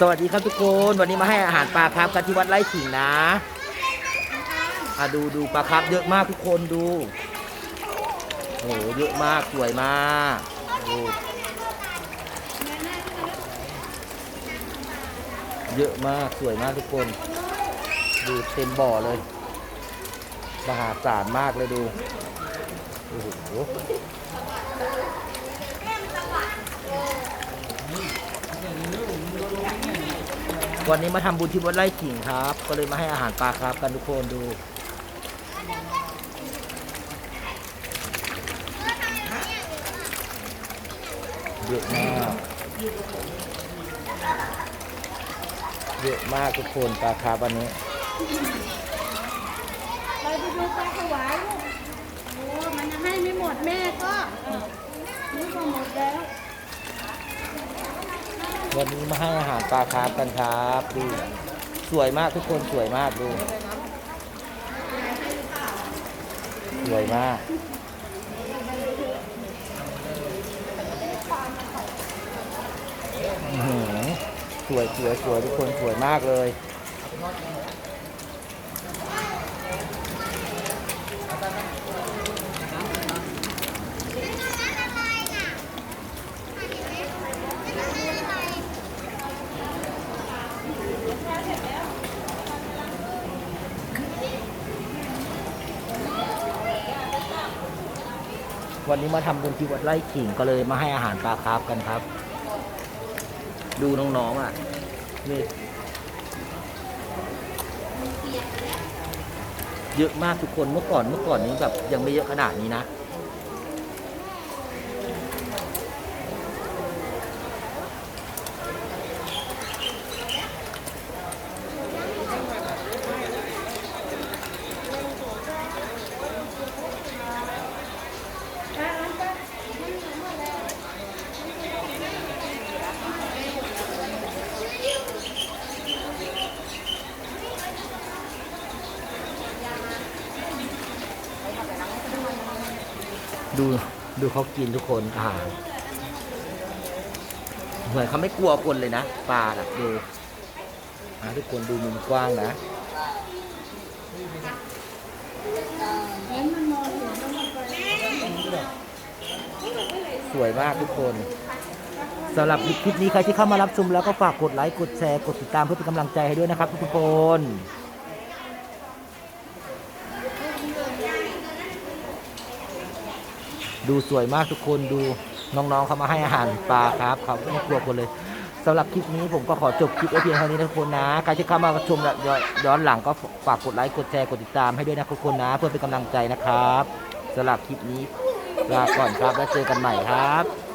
สวัสดีครับทุกคน วันนี้มาให้อาหารปลาครับกันที่วัดไร่ขิงนะอะดูดูปลาครับเยอะมากทุกคนดูโอ้โหเยอะมากสวยมากดูเยอะมากสวยมากทุกคน ดูเต็มบ่อเลยมหาศาลมากเลยดูโอ้โห วันนี้มาทำบุญที่วัดไร่ขิงครับ ก็เลยมาให้อาหารปลาครับกันทุกคนดู เยอะมากเยอะมากทุกคนปลาครับวันนี้ไปดูปลาถวายลูกโอ้มันยังให้ไม่หมดแม่ก็นี่ก็หมดแล้ว วันนี้มาให้อาหารปลาคาร์ฟกันครับดูสวยมากทุกคนสวยมากดู สวยมาก สวยสวยสวยทุกคนสวยมากเลย วันนี้มาทำบุญที่วัดไร่ขิงก็เลยมาให้อาหารปลาคาร์ฟกันครับ ดูน้องๆอะนี่เยอะมากทุกคนเมื่อก่อนเมื่อก่อนนี้แบบยังไม่เยอะขนาดนี้นะ ดูดูเขากินทุกคนอาหารเหมือนเขาไม่กลัวคนเลยนะปลาอะดูทุกคนดูมุมกว้างนะสวยมากทุกคนสำหรับคลิปนี้ใครที่เข้ามารับชมแล้วก็ฝากกดไลค์กดแชร์กดติดตามเพื่อเป็นกำลังใจให้ด้วยนะครับทุกคน ดูสวยมากทุกคนดูน้องๆเขามาให้อาหารปลาครับเขาไม่กลัวคนเลยสำหรับคลิปนี้ผมก็ขอจบคลิปไว้เพียงเท่านี้นะทุกคนนะใครที่เข้ามาชมย้อนย้อนหลังก็ฝากกดไลค์กดแชร์กดติดตามให้ด้วยนะทุกคนนะ เพื่อเป็นกำลังใจนะครับสำหรับคลิปนี้ลาก่อนครับแล้วเจอกันใหม่ครับ